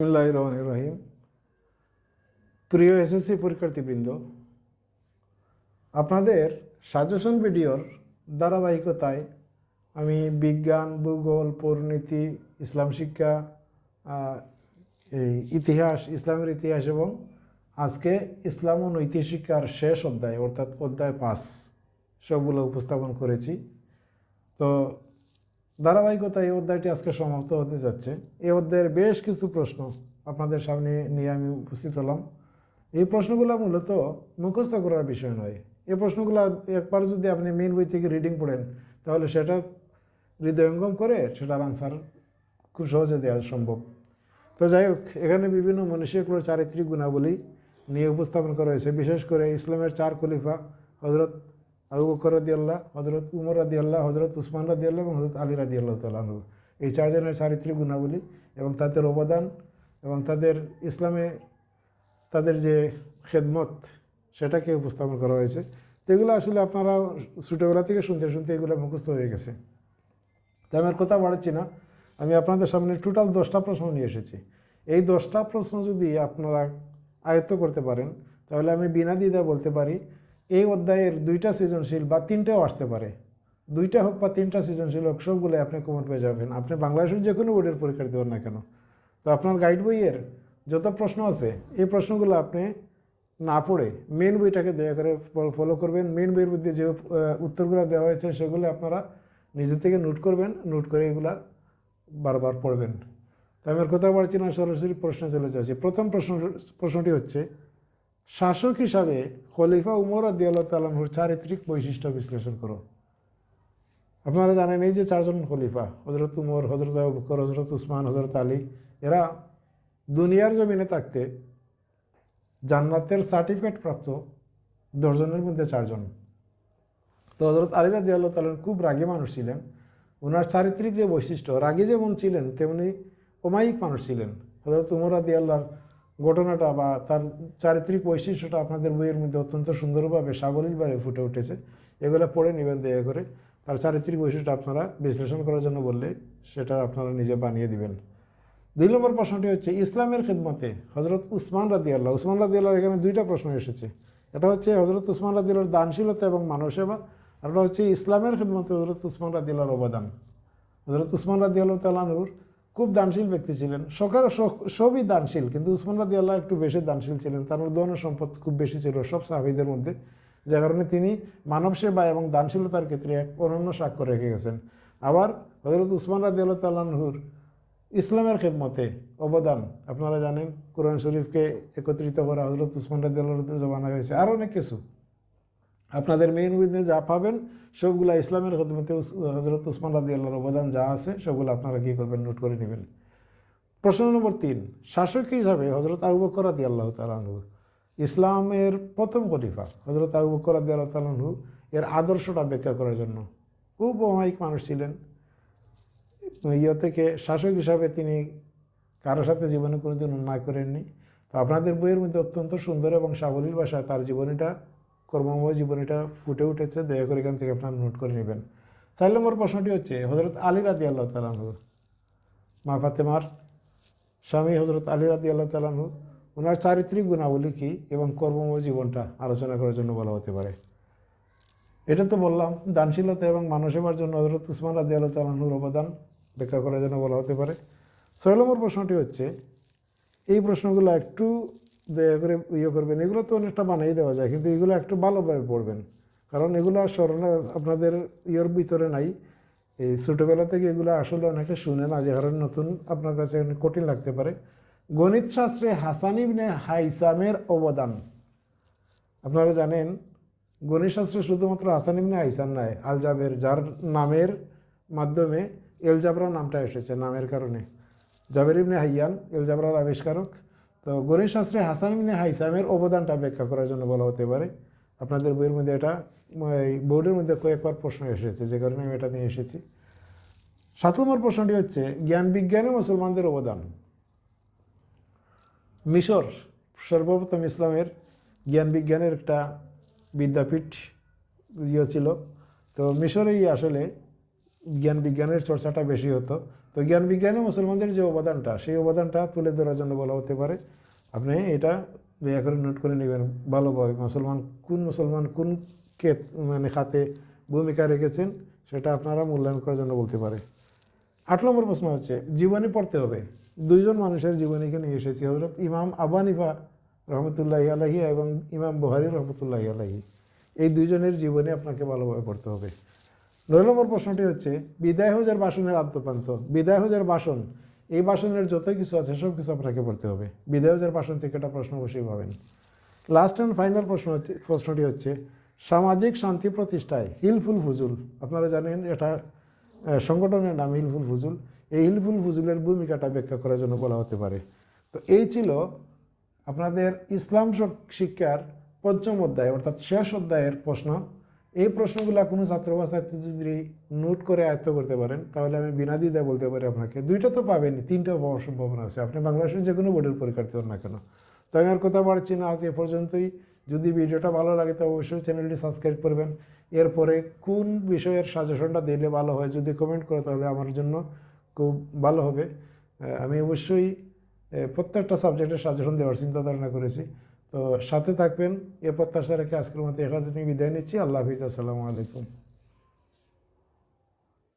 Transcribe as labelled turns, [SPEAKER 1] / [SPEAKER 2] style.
[SPEAKER 1] রহিম প্রিয় এসএসসি পরীক্ষার্থীবৃন্দ, আপনাদের সাজেশন ভিডিওর ধারাবাহিকতায় আমি বিজ্ঞান, ভূগোল, পরিণীতি, ইসলাম শিক্ষা এই ইতিহাস, ইসলামের ইতিহাস এবং আজকে ইসলাম ও নৈতিক শিক্ষার শেষ অধ্যায়, অর্থাৎ অধ্যায় পাঁচ, সবগুলো উপস্থাপন করেছি। তো ধারাবাহিকতা এই অধ্যায়টি আজকে সমাপ্ত হতে যাচ্ছে। এই অধ্যায়ের বেশ কিছু প্রশ্ন আপনাদের সামনে নিয়ে আমি উপস্থিত হলাম। এই প্রশ্নগুলো মূলত মুখস্থ করার বিষয় নয়। এই প্রশ্নগুলো একবার যদি আপনি মেন বই থেকে রিডিং পড়েন, তাহলে সেটা হৃদয়ঙ্গম করে সেটার আনসার খুব সহজে দেওয়া সম্ভব। তো যাই হোক, এখানে বিভিন্ন মনীষীগুলোর চারিত্রিক গুণাবলী নিয়ে উপস্থাপন করা হয়েছে। বিশেষ করে ইসলামের চার খলিফা হজরত আবু বকর রাদি আল্লাহ হজরত উমর রাদি আল্লাহ হজরত উসমান রাদি আল্লাহ এবং হজরত আলী রাদি আল্লাহ তালু এই চারজনের চারিত্রিক গুণাবলী এবং তাদের অবদান এবং তাদের ইসলামে তাদের যে খেদমত, সেটাকে উপস্থাপন করা হয়েছে। তো এগুলো আসলে আপনারা ছোটোবেলা থেকে শুনতে শুনতে এগুলো মুখস্থ হয়ে গেছে। তো আমি আর কথা বাড়াচ্ছি না। আমি আপনাদের সামনে টোটাল দশটা প্রশ্ন নিয়ে এসেছি। এই দশটা প্রশ্ন যদি আপনারা আয়ত্ত করতে পারেন, তাহলে আমি বিনা দ্বিধা বলতে পারি এই অধ্যায়ের দুইটা সৃজনশীল বা তিনটাও আসতে পারে। দুইটা হোক বা তিনটা সৃজনশীল হোক, সবগুলো আপনি কমন পেয়ে যাবেন। আপনি বাংলাদেশের যে কোনো বোর্ডের পরীক্ষা দেবেন না কেন। তো আপনার গাইড বইয়ের যত প্রশ্ন আছে, এই প্রশ্নগুলো আপনি না পড়ে মেন বইটাকে দয়া করে ফলো করবেন। মেন বইয়ের মধ্যে যে উত্তরগুলো দেওয়া হয়েছে, সেগুলো আপনারা নিজে থেকে নোট করবেন। নোট করে এগুলা বারবার পড়বেন। তো আমি আর কথা বলছি না, সরাসরি প্রশ্নে চলে যাচ্ছি। প্রথম প্রশ্ন, প্রশ্নটি হচ্ছে শাসক হিসাবে খলিফা উমর আদিয়াল্লাহ তালাহুর চারিত্রিক বৈশিষ্ট্য বিশ্লেষণ করো। আপনারা জানেন এই যে চারজন খলিফা হজরত উমর হজরত আবু বকর হজরত উসমান হজরত আলী, এরা দুনিয়ার জমিনে থাকতে জান্নাতের সার্টিফিকেট প্রাপ্ত দশজনের মধ্যে চারজন। তো হজরত আলী রাদি আল্লাহ তালেন খুব রাগী মানুষ ছিলেন। ওনার চারিত্রিক যে বৈশিষ্ট্য, রাগী যেমন ছিলেন, তেমনি অমায়িক মানুষ ছিলেন। হজরত উমর আদি আল্লাহর ঘটনাটা বা তার চারিত্রিক বৈশিষ্ট্যটা আপনাদের বইয়ের মধ্যে অত্যন্ত সুন্দরভাবে সাবলীলভাবে ফুটে উঠেছে। এগুলো পড়ে নেবেন দয়া করে। তার চারিত্রিক বৈশিষ্ট্য আপনারা বিশ্লেষণ করার জন্য বললে সেটা আপনারা নিজে বানিয়ে দিবেন। দুই নম্বর প্রশ্নটি হচ্ছে, ইসলামের খেদমতে হজরত উসমান রাদি আল্লাহ উসমান রাদি এখানে দুইটা প্রশ্ন এসেছে। এটা হচ্ছে হজরত উসমান রাদি আল্লাহর দানশীলতা এবং মানব সেবা আর হচ্ছে ইসলামের খেদমতে হজরত উসমান রাদি আল্লাহর অবদান। হজরত উসমান রাদি আল্লাহ তালানুর খুব দানশীল ব্যক্তি ছিলেন। সকার সবই দানশীল, কিন্তু উসমান রাদি আল্লাহ একটু বেশি দানশীল ছিলেন। তার ধন সম্পদ খুব বেশি ছিল সব সাহাবিদের মধ্যে। যে কারণে তিনি মানব সেবা এবং দানশীলতার ক্ষেত্রে এক অনন্য স্বাক্ষর রেখে গেছেন। আবার হজরত উসমান রাদি আল্লাহ তাল্লাহুর ইসলামের খেদমতে অবদান, আপনারা জানেন, কোরআন শরীফকে একত্রিত করা হজরত উসমান রাদি আল্লাহ জমানা হয়েছে। আর অনেক কিছু। আপনাদের মেইন উইথে যা পাবেন, সবগুলা ইসলামের খেদমতে হজরত উসমান রাদি আল্লাহর অবদান যা আছে, সবগুলো আপনারা কী করবেন নোট করে নেবেন। প্রশ্ন নম্বর তিন, শাসক হিসাবে হজরত আবু বকর রাদি আল্লাহ তালাহু ইসলামের প্রথম খলিফা। হজরত আবু বকর রাদি আল্লাহ তালাহু এর আদর্শটা ব্যাখ্যা করার জন্য খুব অমায়িক মানুষ ছিলেন। ইয়ে থেকে শাসক হিসাবে তিনি কারোর সাথে জীবনে কোনোদিন অন্যায় করেননি। তো আপনাদের বইয়ের মধ্যে অত্যন্ত সুন্দর এবং সাবলীল ভাষায় তার জীবনীটা কর্মময় জীবনীটা ফুটে উঠেছে, দয়া করে এখান থেকে আপনারা নোট করে নেবেন। চার নম্বর প্রশ্নটি হচ্ছে হজরত আলী রাদি আল্লাহ তালাহু মা ফাতেমার স্বামী হজরত আলী রাদি আল্লাহ তালাহু ওনার চারিত্রিক গুণাবলী কী এবং কর্মময় জীবনটা আলোচনা করার জন্য বলা হতে পারে। এটা তো বললাম, দানশীলতা এবং মানসেবার জন্য হজরত উসমান রাদি আল্লাহ তালাহুর অবদান ব্যাখ্যা করার জন্য বলা হতে পারে। ছয় নম্বর প্রশ্নটি হচ্ছে, এই প্রশ্নগুলো একটু দয়া করে ইয়ে করবেন, এগুলো তো অনেকটা বানিয়ে দেওয়া যায়, কিন্তু এগুলো একটু ভালোভাবে পড়বেন। কারণ এগুলো স্মরণে আপনাদের ইয়ের ভিতরে নাই। এই ছোটোবেলা থেকে এগুলো আসলে অনেকে শুনে না, যে কারণে নতুন আপনার কাছে কঠিন লাগতে পারে। গণিত শাস্ত্রে হাসান হাইসামের অবদান। আপনারা জানেন, গণিত শাস্ত্রে শুধুমাত্র হাসান ইবনে হাইসান নয় আলজাবের, যার নামের মাধ্যমে এলজাবরা নামটা এসেছে, নামের কারণে। জাবের ইবনে হাইয়ান, এলজাবরার আবিষ্কারক। তো গণিত শাস্ত্রে হাসান ইবনে হাইসামের অবদানটা ব্যাখ্যা করার জন্য বলা হতে পারে। আপনাদের বইয়ের মধ্যে এটা বোর্ডের মধ্যে কয়েকবার প্রশ্ন এসেছে, যে কারণে আমি এটা নিয়ে এসেছি। সাত নম্বর প্রশ্নটি হচ্ছে, জ্ঞান বিজ্ঞানে মুসলমানদের অবদান? মিশর সর্বপ্রথম ইসলামের জ্ঞান বিজ্ঞানের একটা বিদ্যাপীঠ ইয়ে ছিল। তো মিশরেই আসলে জ্ঞান বিজ্ঞানের চর্চাটা বেশি হতো। তো জ্ঞান বিজ্ঞানে মুসলমানদের যে অবদানটা, সেই অবদানটা তুলে ধরার জন্য বলা হতে পারে। আপনি এটা দয়া করে নোট করে নেবেন ভালোভাবে, মুসলমান কোন মুসলমান কোন কে মানে খাতে ভূমিকা রেখেছেন সেটা আপনারা মূল্যায়ন করার জন্য বলতে পারে। আট নম্বর প্রশ্ন হচ্ছে, জীবনী পড়তে হবে। দুইজন মানুষের জীবনীকে নিয়ে এসেছি হজরত ইমাম আবানিফা রহমতুল্লাহ আলাহি এবং ইমাম বহারি রহমতুল্লাহ আলাহি এই দুইজনের জীবনী আপনাকে ভালোভাবে পড়তে হবে। নয় নম্বর প্রশ্নটি হচ্ছে, বিদায় হজার বাসনের আত্মপান্ত বিদায় হজার বাসন, এই বাসনের যত কিছু আছে, সব কিছু আপনাকে পড়তে হবে। বিদায় হজার বাসন থেকে একটা প্রশ্ন অবশ্যই পাবেন। লাস্ট অ্যান্ড ফাইনাল প্রশ্ন হচ্ছে, প্রশ্নটি হচ্ছে, সামাজিক শান্তি প্রতিষ্ঠায় হিলফুল ফুজুল, আপনারা জানেন এটা সংগঠনের নাম হিলফুল ফুজুল, এই হিলফুল ফুজুলের ভূমিকাটা ব্যাখ্যা করার জন্য বলা হতে পারে। তো এই ছিল আপনাদের ইসলাম শিক্ষার পঞ্চম অধ্যায়, অর্থাৎ শেষ অধ্যায়ের প্রশ্ন। এই প্রশ্নগুলো কোনো ছাত্র বা ছাত্রী যদি নোট করে আয়ত্ত করতে পারেন, তাহলে আমি বিনা দ্বিধায় বলতে পারি আপনাকে। দুইটা তো পাবেনই তিনটা পাওয়ার সম্ভাবনা আছে। আপনি বাংলাদেশের যে কোনো বোর্ডের পরীক্ষার্থী হন না কেন। তো আমি আর কথা বাড়ছি না, আজ এ পর্যন্তই। যদি ভিডিওটা ভালো লাগে তো অবশ্যই চ্যানেলটি সাবস্ক্রাইব করবেন। এরপরে কোন বিষয়ের সাজেশনটা দিলে ভালো হয় যদি কমেন্ট করে, তাহলে আমার জন্য খুব ভালো হবে। আমি অবশ্যই প্রত্যেকটা সাবজেক্টের সাজেশন দেওয়ার চিন্তা ধারণা করেছি। তো সাথে থাকবেন, এ প্রত্যাশা রেখে আজকের মতো এখানে বিদায় নিচ্ছি। আল্লাহ হাফিজ, আসসালামু আলাইকুম।